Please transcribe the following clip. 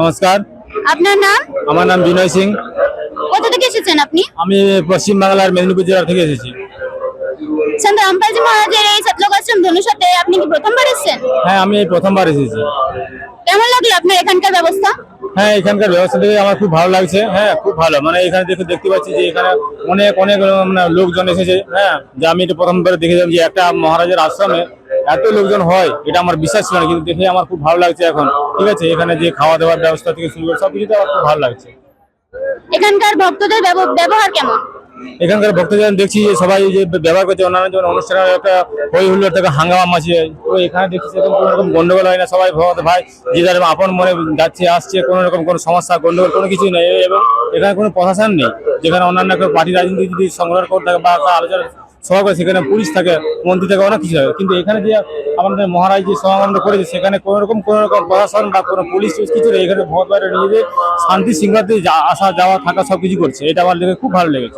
নমস্কার। আপনার নাম? আমার নাম বিনয় সিং। কোথা থেকে এসেছেন আপনি? আমি পশ্চিম বাংলার মেদিনীপুর জেলা থেকে এসেছি। সন্ত রামপালজি মহারাজের এই সতলোক আশ্রম ধনুষাতে আপনি কি প্রথমবার এসেছেন? হ্যাঁ আমি এই প্রথমবার এসেছি। কেমন লাগল আপনার এখানকার ব্যবস্থা? হ্যাঁ এখানকার ব্যবস্থা দেখে আমার খুব ভালো লাগছে। হ্যাঁ খুব ভালো। মানে এখানে দেখে দেখতে পাচ্ছি যে এখানে অনেক অনেক মানে লোকজন এসেছে। হ্যাঁ যে আমি এটা প্রথমবার দেখেছিলাম যে একটা মহারাজের আশ্রমে এত লোকজন হয় এটা আমার বিশ্বাস ছিল না কিন্তু দেখে আমার খুব ভালো লাগছে এখন। ঠিক আছে এখানে যে খাওয়া দাওয়ার ব্যবস্থা থেকে শুরু করে সবকিছুতে আমার খুব ভালো লাগছে। এখানকার ভক্তদের ব্যব- ব্যবহার কেমন? এখানকার ভক্তজন দেখছি যে সবাই যে ব্যবহার করছে অন্যান্য যেমন অনুষ্ঠানের একটা হই হুল্লোড় থেকে হাঙ্গামা মাছি হয়। তো এখানে দেখছি সেরকম কোনো রকম গন্ডগোল হয় না সবাই ভগত ভাই যে যার আপন মনে যাচ্ছে আসছে কোনো রকম কোনো সমস্যা গন্ডগোল কোনো কিছুই নেই। এবং এখানে কোনো প্রশাসন নেই যেখানে অন্যান্য পার্টি রাজনীতি যদি সংগ্রহ করে থাকে বা আলোচনা সভা করে, সেখানে পুলিশ থাকে, মন্ত্রী থাকে, অনেক কিছু থাকে। কিন্তু এখানে যে আমাদের মহারাজ যে সমাগম করেছে, সেখানে কোনো রকম কোনো রকম প্রশাসন বা কোনো পুলিশ কিছু নেই। এখানে ভোট বাইরে নিজেদের শান্তি শৃঙ্খলাতে আসা, যাওয়া, থাকা সব কিছু করছে। এটা আমার লেগে খুব ভালো লেগেছে।